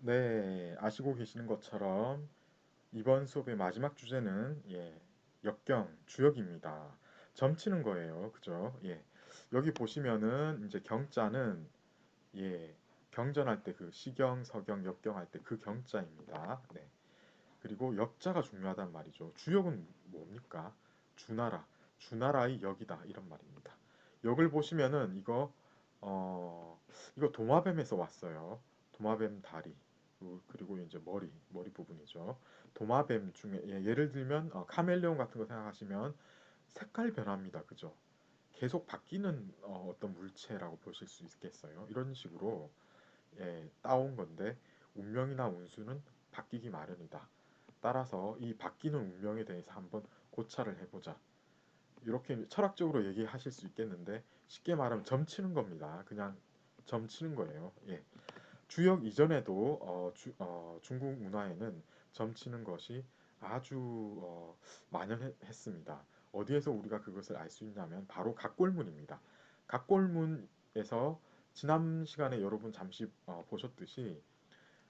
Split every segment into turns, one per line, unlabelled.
네, 아시고 계시는 것처럼 이번 수업의 마지막 주제는 예, 역경, 주역입니다. 점치는 거예요. 그죠? 예. 여기 보시면은 이제 경자는 예, 경전할 때 그 시경, 서경, 역경 할 때 그 경자입니다. 네. 그리고 역자가 중요하단 말이죠. 주역은 뭡니까? 주나라, 주나라의 역이다 이런 말입니다. 역을 보시면은 이거 어 이거 도마뱀에서 왔어요. 도마뱀 다리 그리고 이제 머리 머리 부분이죠. 도마뱀 중에 예, 예를 들면 어, 카멜레온 같은 거 생각하시면 색깔 변합니다. 그죠? 계속 바뀌는 어, 떤 물체라고 보실 수 있겠어요. 이런 식으로 예, 따온 건데 운명이나 운수는 바뀌기 마련이다. 따라서 이 바뀌는 운명에 대해서 한번 고찰을 해보자. 이렇게 철학적으로 얘기하실 수 있겠는데 쉽게 말하면 점치는 겁니다. 그냥 점치는 거예요. 예. 주역 이전에도 어, 주, 어, 중국 문화에는 점치는 것이 아주 어, 만연했습니다. 어디에서 우리가 그것을 알 수 있냐면 바로 각골문입니다. 각골문에서 지난 시간에 여러분 잠시 어, 보셨듯이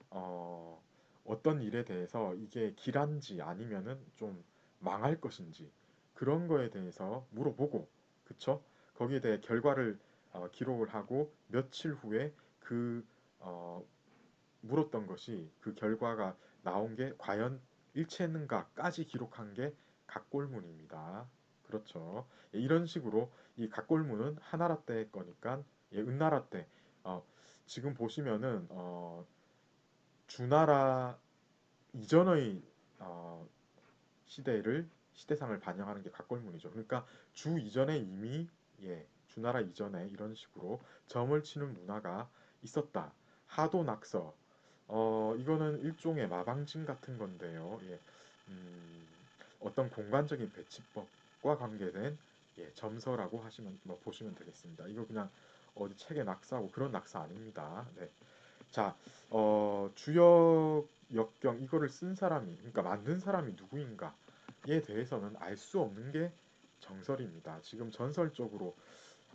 어, 어떤 일에 대해서 이게 길한지 아니면은 좀 망할 것인지 그런 거에 대해서 물어보고 그쵸? 거기에 대해 결과를 어, 기록을 하고 며칠 후에 그 어, 물었던 것이 그 결과가 나온 게 과연 일치했는가까지 기록한 게 각골문입니다. 그렇죠. 예, 이런 식으로 이 각골문은 하나라 때 거니까 예, 은나라 때 어, 지금 보시면은 어, 주나라 이전의 어, 시대를 시대상을 반영하는 게 각골문이죠. 그러니까 주 이전에 이미 예, 주나라 이전에 이런 식으로 점을 치는 문화가 있었다. 하도 낙서. 어, 이거는 일종의 마방진 같은 건데요. 예, 음, 어떤 공간적인 배치법과 관계된 예, 점서라고 하시면 뭐 보시면 되겠습니다. 이거 그냥 어디 책에 낙서하고 그런 낙서 아닙니다. 네. 자, 어, 주역 역경 이거를 쓴 사람이 그러니까 만든 사람이 누구인가에 대해서는 알 수 없는 게 정설입니다. 지금 전설적으로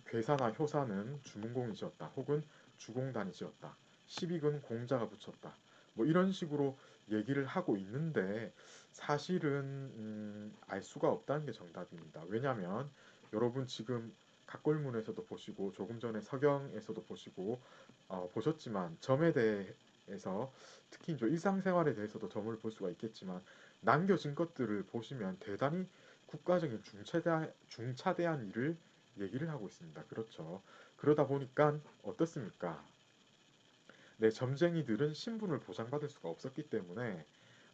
괴사나 효사는 주문공이 지었다. 혹은 주공단이 지었다. 시빅은 공자가 붙였다. 뭐 이런 식으로 얘기를 하고 있는데 사실은 음, 알 수가 없다는 게 정답입니다. 왜냐하면 여러분 지금 각골문에서도 보시고 조금 전에 서경에서도 보시고 어, 보셨지만 점에 대해서 특히 이제 일상생활에 대해서도 점을 볼 수가 있겠지만 남겨진 것들을 보시면 대단히 국가적인 중차대한, 중차대한 일을 얘기를 하고 있습니다. 그렇죠. 그러다 보니까 어떻습니까? 네, 점쟁이들은 신분을 보장받을 수가 없었기 때문에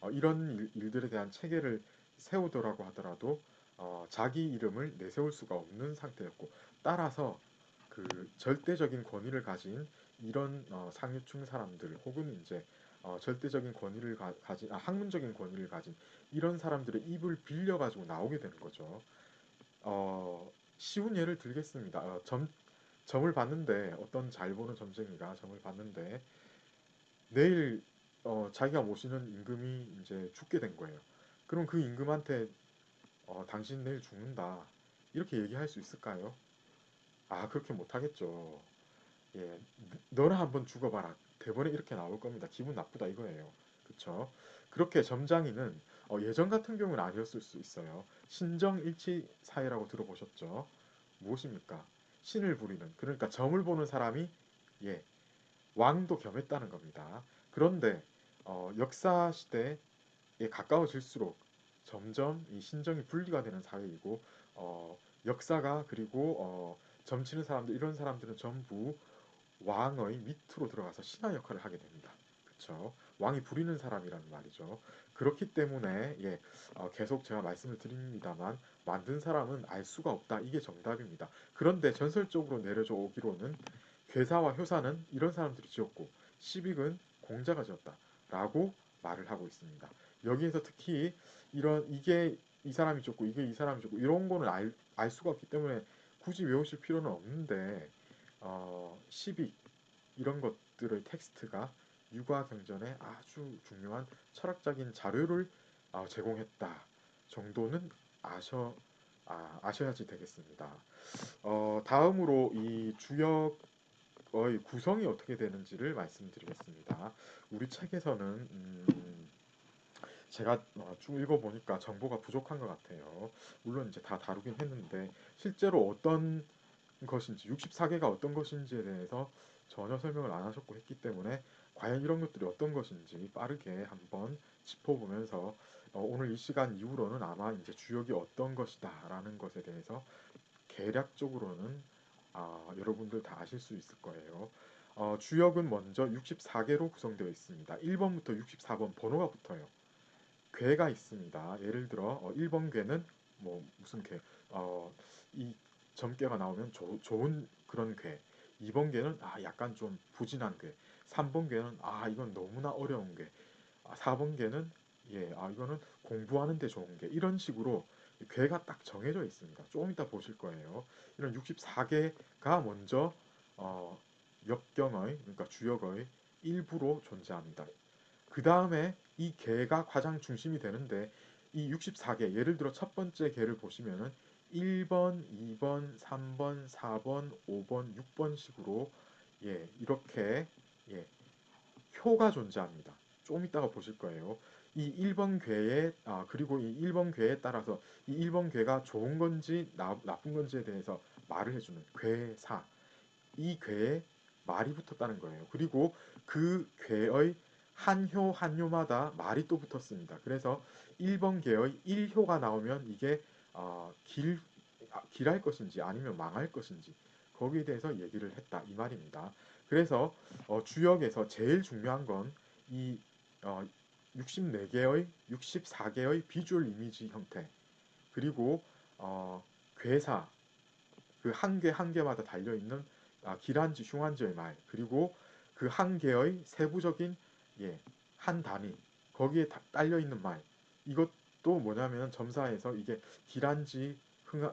어, 이런 일, 들에 대한 체계를 세우더라고 하더라도 어, 자기 이름을 내세울 수가 없는 상태였고 따라서 그 절대적인 권위를 가진 이런 어, 상류층 사람들 혹은 이제 어, 절대적인 권위를 가, 진 아, 학문적인 권위를 가진 이런 사람들의 입을 빌려 가지고 나오게 되는 거죠. 어, 쉬운 예를 들겠습니다. 어, 점, 점을 봤는데 어떤 잘 보는 점쟁이가 점을 봤는데 내일 어, 자기가 모시는 임금이 이제 죽게 된 거예요. 그럼 그 임금한테 어, 당신 내일 죽는다 이렇게 얘기할 수 있을까요? 아 그렇게 못하겠죠. 예, 너나 한번 죽어봐라. 대본에 이렇게 나올 겁니다. 기분 나쁘다 이거예요. 그쵸? 그렇게 점장이는 어, 예전 같은 경우는 아니었을 수 있어요. 신정일치 사회라고 들어보셨죠? 무엇입니까? 신을 부리는 그러니까 점을 보는 사람이 예 왕도 겸했다는 겁니다. 그런데 어, 역사 시대에 가까워질수록 점점 이 신정이 분리가 되는 사회이고 어, 역사가 그리고 어, 점치는 사람들 이런 사람들은 전부 왕의 밑으로 들어가서 신하 역할을 하게 됩니다. 그렇죠? 왕이 부리는 사람이라는 말이죠. 그렇기 때문에 예, 어, 계속 제가 말씀을 드립니다만 만든 사람은 알 수가 없다. 이게 정답입니다. 그런데 전설적으로 내려져 오기로는 괴사와 효사는 이런 사람들이 지었고 시빅은 공자가 지었다. 라고 말을 하고 있습니다. 여기에서 특히 이런 이게 이 사람이 줬고 이게 이 사람이 줬고 이런 거는 알, 알 수가 없기 때문에 굳이 외우실 필요는 없는데 어, 시빅 이런 것들의 텍스트가 육아 경전에 아주 중요한 철학적인 자료를 어, 제공했다 정도는 아셔 아, 아셔야지 되겠습니다. 어, 다음으로 이 주역 주역의 구성이 어떻게 되는지를 말씀드리겠습니다. 우리 책에서는 음, 제가 어, 쭉 읽어보니까 정보가 부족한 것 같아요. 물론 이제 다 다루긴 했는데 실제로 어떤 것인지 64개가 어떤 것인지에 대해서 전혀 설명을 안 하셨고 했기 때문에 과연 이런 것들이 어떤 것인지 빠르게 한번 짚어보면서 어, 오늘 이 시간 이후로는 아마 이제 주역이 어떤 것이다라는 것에 대해서 계략적으로는 아, 여러분들 다 아실 수 있을 거예요. 어, 주역은 먼저 64개로 구성되어 있습니다. 1번부터 64번 번호가 붙어요. 괴가 있습니다. 예를 들어 어, 1번 괴는 뭐 무슨 괴, 어, 이 점괘가 나오면 조, 좋은 그런 괴. 2번 괴는 아 약간 좀 부진한 괴. 3번 괴는 아 이건 너무나 어려운 괴. 아, 4번 괴는 예, 아 이거는 공부하는 데 좋은 게 이런 식으로 괴가 딱 정해져 있습니다. 조금 이따 보실 거예요. 이런 64개가 먼저 어, 역경의 그러니까 주역의 일부로 존재합니다. 그 다음에 이 개가 가장 중심이 되는데 이 64개 예를 들어 첫 번째 개를 보시면은 1번, 2번, 3번, 4번, 5번, 6번 식으로 예, 이렇게 예, 효가 존재합니다. 조금 이따가 보실 거예요. 이 1번 괴에 아 그리고 이 1번 괴에 따라서 이 1번 괴가 좋은 건지 나, 나쁜 건지에 대해서 말을 해주는 괴사 이 괴에 말이 붙었다는 거예요. 그리고 그 괴의 한효 한효마다 말이 또 붙었습니다. 그래서 1번 괴의 1효가 나오면 이게 어, 길 아, 길할 것인지 아니면 망할 것인지 거기에 대해서 얘기를 했다 이 말입니다. 그래서 어, 주역에서 제일 중요한 건이 어, 64개의 64개의 비주얼 이미지 형태. 그리고 어, 괴사 그 한 개한 개마다 달려 있는 아, 기란지 흉한지의 말. 그리고 그 한 개의 세부적인 예, 한 단위. 거기에 딸려 있는 말. 이것도 뭐냐면 점사에서 이게 기란지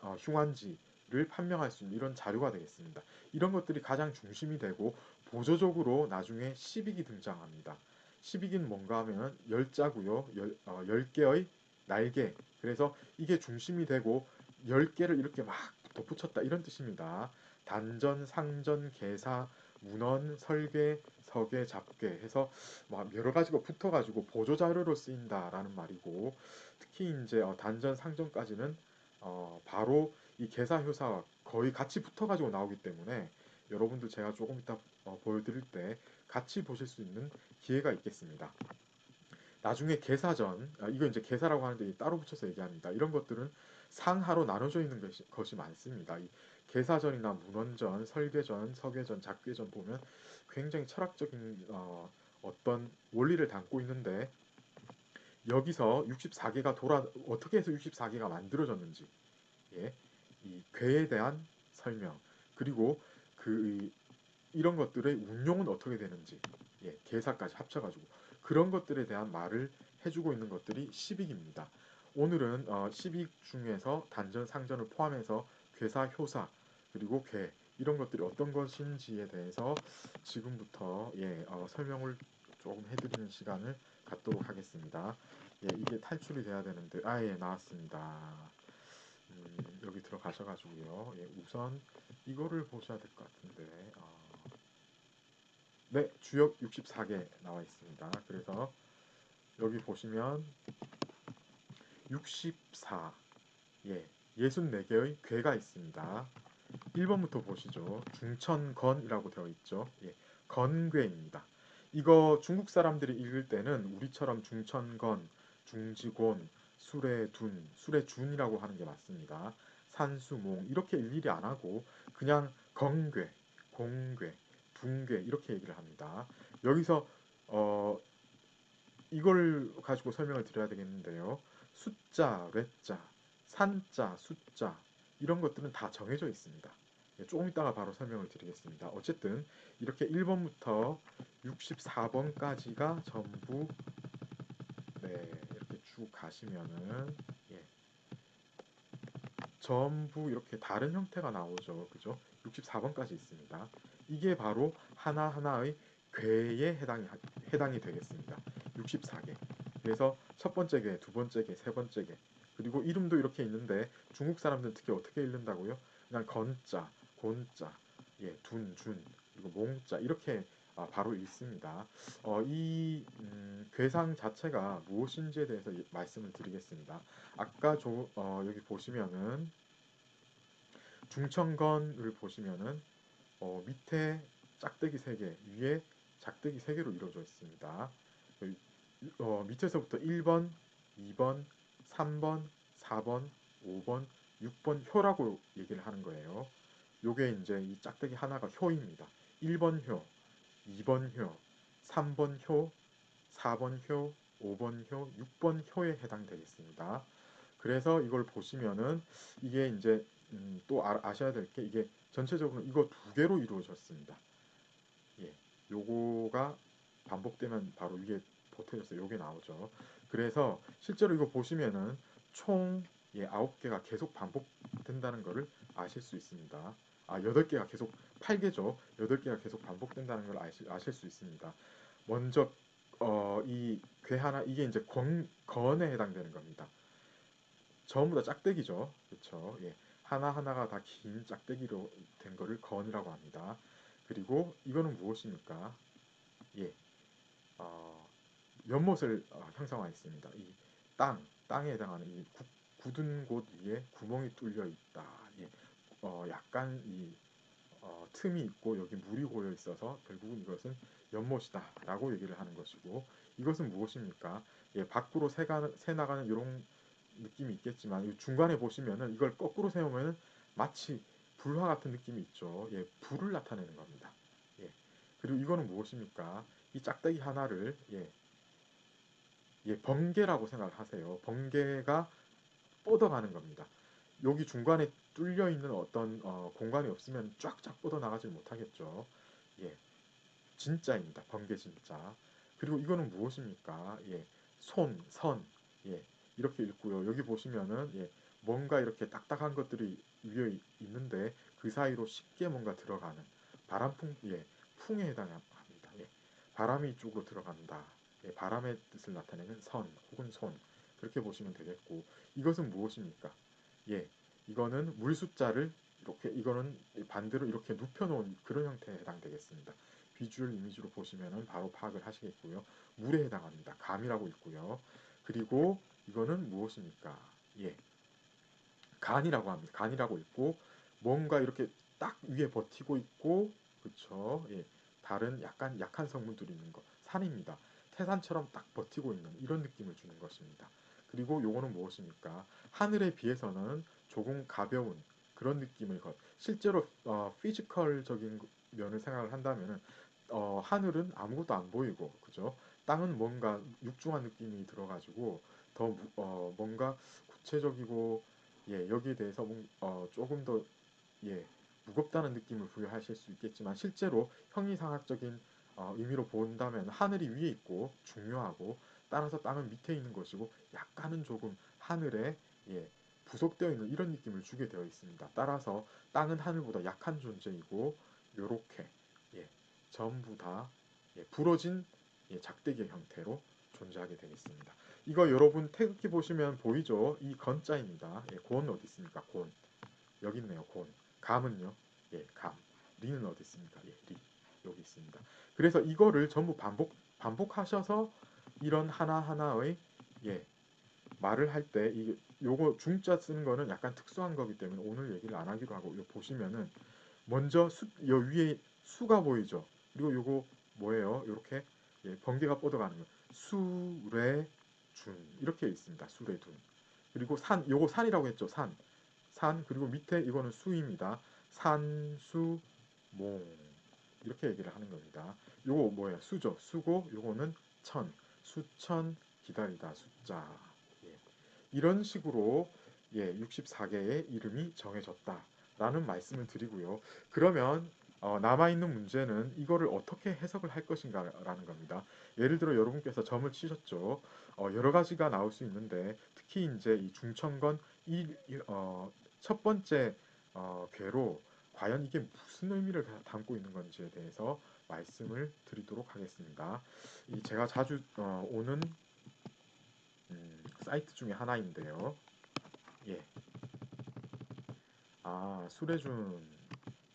어, 흉한지 를 판명할 수 있는 이런 자료가 되겠습니다. 이런 것들이 가장 중심이 되고 보조적으로 나중에 10익이 등장합니다. 10익은 뭔가 하면 열자고요. 열, 어, 10개의 날개. 그래서 이게 중심이 되고 10개를 이렇게 막 덧붙였다 이런 뜻입니다. 단전, 상전, 개사, 문헌, 설계, 서계, 잡계 해서 뭐 여러 가지가 붙어가지고 보조 자료로 쓰인다라는 말이고 특히 이제 어, 단전, 상전까지는 어, 바로 이 개사 효사와 거의 같이 붙어가지고 나오기 때문에 여러분들 제가 조금 이따 어, 보여드릴 때 같이 보실 수 있는 기회가 있겠습니다. 나중에 개사전, 아, 이거 이제 개사라고 하는데 따로 붙여서 얘기합니다. 이런 것들은 상하로 나눠져 있는 것이, 것이 많습니다. 이 개사전이나 문헌전, 설계전, 서계전, 작계전 보면 굉장히 철학적인 어, 어떤 원리를 담고 있는데 여기서 64개가 돌아 어떻게 해서 64개가 만들어졌는지 예, 이 괴에 대한 설명 그리고 그 이런 것들의 운용은 어떻게 되는지 예, 개사까지 합쳐가지고 그런 것들에 대한 말을 해주고 있는 것들이 10익입니다. 오늘은 어, 10익 중에서 단전, 상전을 포함해서 괴사, 효사 그리고 괴 이런 것들이 어떤 것인지에 대해서 지금부터 예, 어, 설명을 조금 해드리는 시간을 갖도록 하겠습니다. 예, 이게 탈출이 돼야 되는데 아예 나왔습니다. 음, 여기 들어가셔가지고요. 예, 우선 이거를 보셔야 될 것 같은데 어, 네, 주역 64개 나와 있습니다. 그래서 여기 보시면 64 예, 64개의 괴가 있습니다. 1번부터 보시죠. 중천건이라고 되어 있죠. 예, 건괴입니다. 이거 중국 사람들이 읽을 때는 우리처럼 중천건, 중지곤, 수레둔, 수레준이라고 하는 게 맞습니다. 산수몽 이렇게 일일이 안 하고 그냥 건괴, 공괴, 붕괴 이렇게 얘기를 합니다. 여기서 어 이걸 가지고 설명을 드려야 되겠는데요. 숫자, 레자, 산자, 숫자 이런 것들은 다 정해져 있습니다. 예, 조금 이따가 바로 설명을 드리겠습니다. 어쨌든 이렇게 1번부터 64번까지가 전부 네, 쭉 가시면은 예, 전부 이렇게 다른 형태가 나오죠. 그죠? 64번까지 있습니다. 이게 바로 하나하나의 괴에 해당이, 해당이 되겠습니다. 64개. 그래서 첫 번째 개, 두 번째 개, 세 번째 개. 그리고 이름도 이렇게 있는데 중국 사람들은 특히 어떻게 읽는다고요? 그냥 건자, 곤자, 예, 둔, 준 그리고 몽자 이렇게 아, 바로 읽습니다. 어, 이 음, 괴상 자체가 무엇인지에 대해서 이- 말씀을 드리겠습니다. 아까 조, 어, 여기 보시면은 중천건을 보시면은 어, 밑에 짝대기 3개, 위에 작대기 3개로 이루어져 있습니다. 어, 밑에서부터 1번, 2번, 3번, 4번, 5번, 6번 효라고 얘기를 하는 거예요. 요게 이제 이 짝대기 하나가 효입니다. 1번 효, 2번 효, 3번 효, 4번 효, 5번 효, 6번 효에 해당되겠습니다. 그래서 이걸 보시면은 이게 이제 음, 또 아, 셔야 될 게 이게 전체적으로 이거 두 개로 이루어졌습니다. 예, 요거가 반복되면 바로 위에 보태져서 요게 나오죠. 그래서 실제로 이거 보시면은 총 예, 9개가 계속 반복된다는 것을 아실 수 있습니다. 아, 8개가 계속 8개죠. 8개가 계속 반복된다는 걸 아실, 아실 수 있습니다. 먼저 어, 이 괴 하나 이게 이제 권, 건에 해당되는 겁니다. 전부 다 짝대기죠. 그렇죠? 예. 하나하나가 다 긴 짝대기로 된 거를 건이라고 합니다. 그리고 이거는 무엇입니까? 예. 어, 연못을 어, 형성하였습니다. 이 땅, 땅에 해당하는 이 구, 굳은 곳 위에 구멍이 뚫려 있다. 예. 어, 약간 이 어, 틈이 있고 여기 물이 고여 있어서 결국은 이것은 연못이다라고 얘기를 하는 것이고 이것은 무엇입니까? 예, 밖으로 새가, 새 나가는 이런 느낌이 있겠지만 중간에 보시면은 이걸 거꾸로 세우면은 마치 불화 같은 느낌이 있죠. 예, 불을 나타내는 겁니다. 예. 그리고 이거는 무엇입니까? 이 짝대기 하나를 예, 예, 번개라고 생각을 하세요. 번개가 뻗어가는 겁니다. 여기 중간에 뚫려 있는 어떤 어, 공간이 없으면 쫙쫙 뻗어 나가지 못하겠죠. 예, 진짜입니다. 번개 진짜. 그리고 이거는 무엇입니까? 예, 손, 선, 예, 이렇게 읽고요. 여기 보시면은 예, 뭔가 이렇게 딱딱한 것들이 위에 있는데 그 사이로 쉽게 뭔가 들어가는 바람풍, 예, 풍에 해당합니다. 예, 바람이 이쪽으로 들어간다. 예, 바람의 뜻을 나타내는 선 혹은 손 그렇게 보시면 되겠고 이것은 무엇입니까? 예, 이거는 물 숫자를 이렇게 이거는 반대로 이렇게 눕혀놓은 그런 형태에 해당되겠습니다. 비주얼 이미지로 보시면 바로 파악을 하시겠고요. 물에 해당합니다. 감이라고 있고요. 그리고 이거는 무엇입니까? 예, 간이라고 합니다. 간이라고 있고 뭔가 이렇게 딱 위에 버티고 있고 그렇죠. 예, 다른 약간 약한 성분들이 있는 거 산입니다. 태산처럼 딱 버티고 있는 이런 느낌을 주는 것입니다. 그리고 요거는 무엇입니까? 하늘에 비해서는 조금 가벼운 그런 느낌을 것. 실제로 어, 피지컬적인 면을 생각을 한다면은 어, 하늘은 아무것도 안 보이고 그죠? 땅은 뭔가 육중한 느낌이 들어가지고 더 어, 뭔가 구체적이고 예 여기에 대해서 어, 조금 더 예, 무겁다는 느낌을 부여하실 수 있겠지만 실제로 형이상학적인 어, 의미로 본다면 하늘이 위에 있고 중요하고 따라서 땅은 밑에 있는 것이고 약간은 조금 하늘에 예, 부속되어 있는 이런 느낌을 주게 되어 있습니다. 따라서 땅은 하늘보다 약한 존재이고 요렇게 예, 전부 다 예, 부러진 예, 작대기의 형태로 존재하게 되겠습니다. 이거 여러분 태극기 보시면 보이죠? 이 건자입니다. 예, 곤 어디 있습니까? 곤 여기 있네요. 곤 감은요? 예, 감 리는 어디 있습니까? 예, 리 여기 있습니다. 그래서 이거를 전부 반복 반복하셔서 이런 하나하나의 예, 말을 할 때 이 요거 중자 쓰는 거는 약간 특수한 거기 때문에 오늘 얘기를 안 하기로 하고 요 보시면은 먼저 수, 요 위에 수가 보이죠. 그리고 요거 뭐예요? 이렇게 예, 번개가 뻗어가는 거. 수레 준 이렇게 있습니다. 수레 둔. 그리고 산 요거 산이라고 했죠. 산. 산 그리고 밑에 이거는 수입니다. 산수 몽 이렇게 얘기를 하는 겁니다. 요거 뭐예요? 수죠. 수고 요거는 천. 수천 기다리다 숫자. 예. 이런 식으로 예, 64개의 이름이 정해졌다 라는 말씀을 드리고요. 그러면 어, 남아있는 문제는 이거를 어떻게 해석을 할 것인가 라는 겁니다. 예를 들어 여러분께서 점을 치셨죠. 어, 여러 가지가 나올 수 있는데 특히 이제 이 중천건 이, 어, 첫 번째 어, 괴로 과연 이게 무슨 의미를 담고 있는 건지에 대해서 말씀을 드리도록 하겠습니다. 이 제가 자주 어, 오는 음, 사이트 중에 하나인데요. 예. 아, 수레준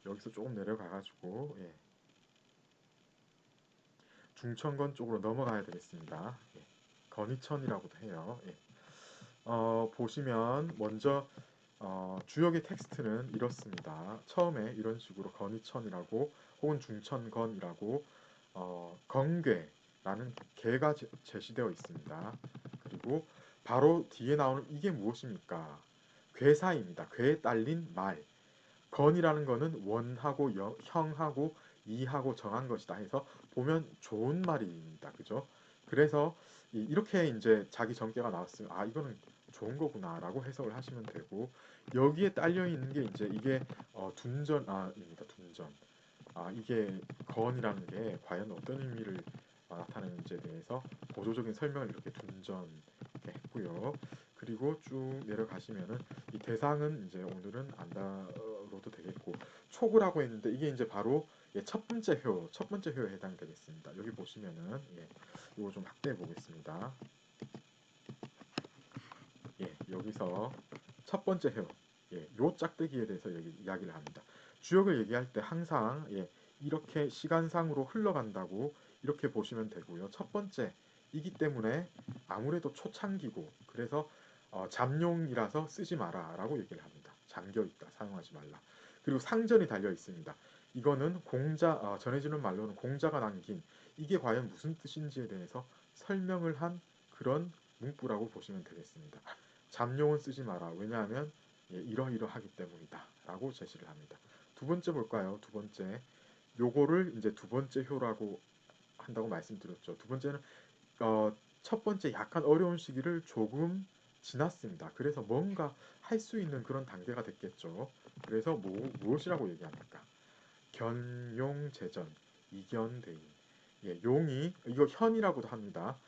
여기서 조금 내려가가지고 예. 중천건 쪽으로 넘어가야 되겠습니다. 예. 건이천이라고도 해요. 예. 어, 보시면 먼저 어, 주역의 텍스트는 이렇습니다. 처음에 이런 식으로 건이천이라고 혹은 중천건이라고 어, 건괴라는 개가 제, 제시되어 있습니다. 그리고 바로 뒤에 나오는 이게 무엇입니까? 괴사입니다. 괴에 딸린 말. 건이라는 거는 원하고 여, 형하고 이하고 정한 것이다 해서 보면 좋은 말입니다. 그죠? 그래서 이렇게 이제 자기 전개가 나왔으면 아 이거는 좋은 거구나라고 해석을 하시면 되고 여기에 딸려 있는 게 이제 이게 어, 둔전 아입니다. 둔전. 아 이게 건이라는 게 과연 어떤 의미를 어, 나타내는지에 대해서 보조적인 설명을 이렇게 둔전 이렇게 했고요. 그리고 쭉 내려가시면은 이 대상은 이제 오늘은 안 다뤄도 되겠고 촉이라고 했는데 이게 이제 바로 예, 첫 번째 효, 첫 번째 효에 해당되겠습니다. 여기 보시면은 예, 이거 좀 확대해 보겠습니다. 예, 여기서 첫 번째 효, 예, 요 짝대기에 대해서 얘기, 이야기를 합니다. 주역을 얘기할 때 항상 예, 이렇게 시간상으로 흘러간다고 이렇게 보시면 되고요. 첫 번째 이기 때문에 아무래도 초창기고 그래서 어, 잠용이라서 쓰지 마라 라고 얘기를 합니다. 잠겨 있다, 사용하지 말라. 그리고 상전이 달려 있습니다. 이거는 공자 어, 전해지는 말로는 공자가 남긴 이게 과연 무슨 뜻인지에 대해서 설명을 한 그런 문구라고 보시면 되겠습니다. 잠용은 쓰지 마라. 왜냐하면 예, 이러이러하기 때문이다 라고 제시를 합니다. 두 번째 볼까요? 두 번째 요거를 이제 두 번째 효라고 한다고 말씀드렸죠. 두 번째는 어, 첫 번째 약간 어려운 시기를 조금 지났습니다. 그래서 뭔가 할 수 있는 그런 단계가 됐겠죠. 그래서 뭐, 무엇이라고 얘기합니까? 견용재전, 이견대인. 예, 용이 이거 현이라고도 합니다.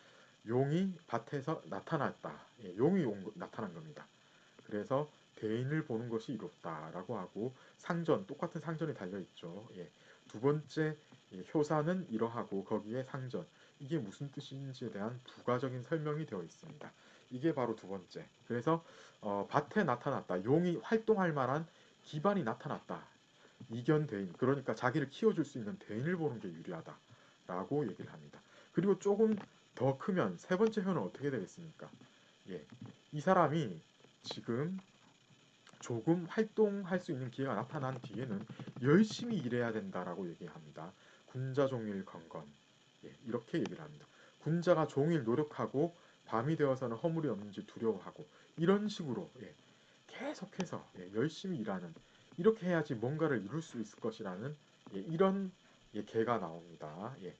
용이 밭에서 나타났다. 예, 용이 용, 나타난 겁니다. 그래서 대인을 보는 것이 이롭다라고 하고 상전 똑같은 상전이 달려 있죠. 예, 두 번째 예, 효사는 이러하고 거기에 상전 이게 무슨 뜻인지에 대한 부가적인 설명이 되어 있습니다. 이게 바로 두 번째. 그래서 어, 밭에 나타났다. 용이 활동할 만한 기반이 나타났다. 이견 대인 그러니까 자기를 키워줄 수 있는 대인을 보는 게 유리하다라고 얘기를 합니다. 그리고 조금 더 크면 세 번째 효는 어떻게 되겠습니까? 예, 이 사람이 지금 조금 활동할 수 있는 기회가 나타난 뒤에는 열심히 일해야 된다라고 얘기합니다. 군자 종일 건건 예, 이렇게 얘기를 합니다. 군자가 종일 노력하고 밤이 되어서는 허물이 없는지 두려워하고 이런 식으로 예, 계속해서 예, 열심히 일하는 이렇게 해야지 뭔가를 이룰 수 있을 것이라는 예, 이런 예, 개가 나옵니다. 예.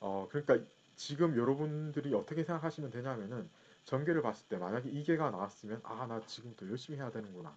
어, 그러니까 지금 여러분들이 어떻게 생각하시면 되냐면은 전개를 봤을 때 만약에 이 개가 나왔으면 아 나 지금부터 열심히 해야 되는구나.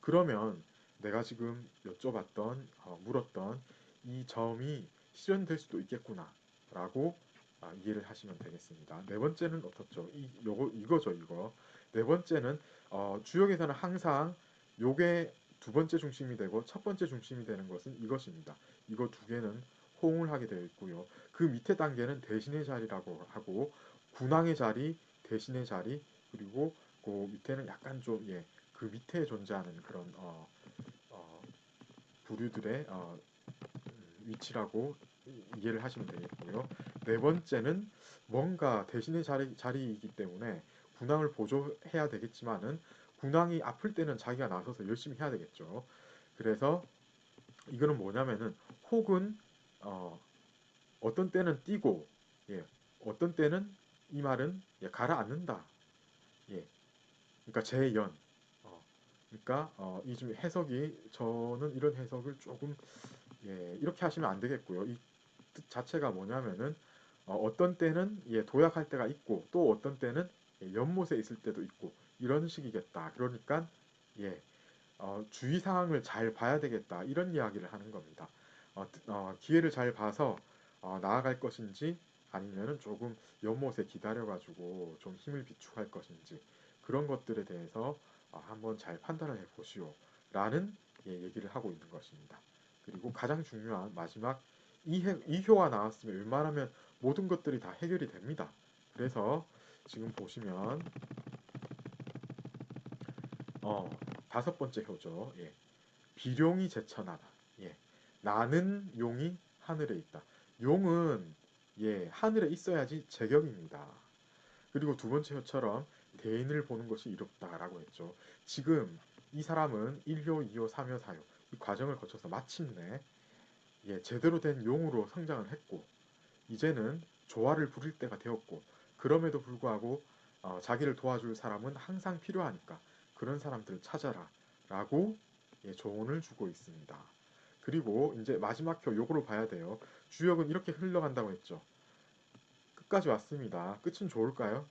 그러면 내가 지금 여쭤봤던 어, 물었던 이 점이 실현될 수도 있겠구나 라고 아, 이해를 하시면 되겠습니다. 네 번째는 어떻죠? 이 요거 이거죠 이거. 네 번째는 어, 주역에서는 항상 요게 두 번째 중심이 되고 첫 번째 중심이 되는 것은 이것입니다. 이거 두 개는 호응을 하게 되어 있고요. 그 밑에 단계는 대신의 자리라고 하고 군왕의 자리, 대신의 자리 그리고 그 밑에는 약간 좀 예, 그 밑에 존재하는 그런 어, 어, 부류들의 어, 음, 위치라고 이해를 하시면 되겠고요. 네 번째는 뭔가 대신의 자리, 자리이기 때문에 군왕을 보조해야 되겠지만은 군왕이 아플 때는 자기가 나서서 열심히 해야 되겠죠. 그래서 이거는 뭐냐면은 혹은 어, 어떤 때는 뛰고 예, 어떤 때는 이 말은 예, 가라앉는다. 예, 그러니까 재연. 어, 그러니까 어, 이좀 해석이 저는 이런 해석을 조금 예, 이렇게 하시면 안 되겠고요. 이 뜻 자체가 뭐냐면은 어, 떤 때는 예, 도약할 때가 있고 또 어떤 때는 예, 연못에 있을 때도 있고 이런 식이겠다. 그러니까 예, 어, 주의 사항을 잘 봐야 되겠다. 이런 이야기를 하는 겁니다. 어, 어, 기회를 잘 봐서 어, 나아갈 것인지 아니면은 조금 연못에 기다려가지고 좀 힘을 비축할 것인지 그런 것들에 대해서 어, 한번 잘 판단을 해보시오. 라는 예, 얘기를 하고 있는 것입니다. 그리고 가장 중요한 마지막 이, 해, 이 효가 나왔으면 웬만하면 모든 것들이 다 해결이 됩니다. 그래서 지금 보시면 어, 다섯 번째 효죠. 예. 비룡이 제천하다. 예. 나는 용이 하늘에 있다. 용은 예, 하늘에 있어야지 제격입니다. 그리고 두 번째처럼 대인을 보는 것이 이롭다라고 했죠. 지금 이 사람은 1호, 2호, 3호, 4호 이 과정을 거쳐서 마침내 예, 제대로 된 용으로 성장을 했고 이제는 조화를 부릴 때가 되었고 그럼에도 불구하고 어, 자기를 도와줄 사람은 항상 필요하니까 그런 사람들을 찾아라 라고 예, 조언을 주고 있습니다. 그리고 이제 마지막 표 요거를 봐야 돼요. 주역은 이렇게 흘러간다고 했죠. 끝까지 왔습니다. 끝은 좋을까요?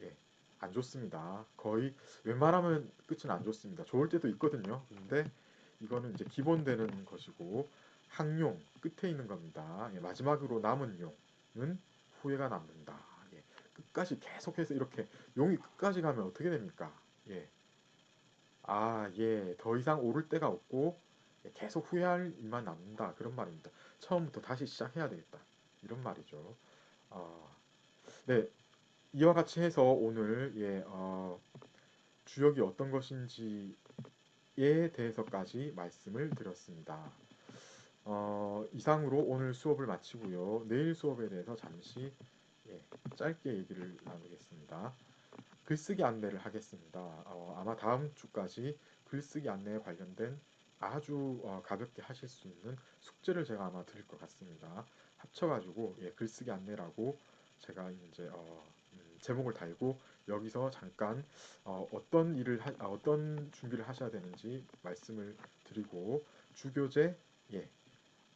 예, 안 좋습니다. 거의 웬만하면 끝은 안 좋습니다. 좋을 때도 있거든요. 근데 이거는 이제 기본되는 것이고 항용 끝에 있는 겁니다. 예, 마지막으로 남은 용은 후회가 남는다. 예, 끝까지 계속해서 이렇게 용이 끝까지 가면 어떻게 됩니까? 예. 아, 예. 더 이상 오를 데가 없고 예, 계속 후회할 일만 남는다. 그런 말입니다. 처음부터 다시 시작해야 되겠다. 이런 말이죠. 어, 네. 이와 같이 해서 오늘 예, 어, 주역이 어떤 것인지에 대해서까지 말씀을 드렸습니다. 어, 이상으로 오늘 수업을 마치고요. 내일 수업에 대해서 잠시 예, 짧게 얘기를 나누겠습니다. 글쓰기 안내를 하겠습니다. 어, 아마 다음 주까지 글쓰기 안내에 관련된 아주 어, 가볍게 하실 수 있는 숙제를 제가 아마 드릴 것 같습니다. 합쳐가지고 예, 글쓰기 안내라고 제가 이제 어, 음, 제목을 달고 여기서 잠깐 어, 떤 일을 하, 아, 어떤 준비를 하셔야 되는지 말씀을 드리고 주교재 예,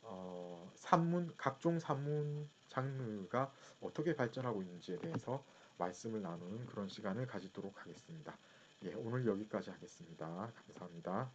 어, 산문 각종 산문 장르가 어떻게 발전하고 있는지에 대해서 말씀을 나누는 그런 시간을 가지도록 하겠습니다. 예, 오늘 여기까지 하겠습니다. 감사합니다.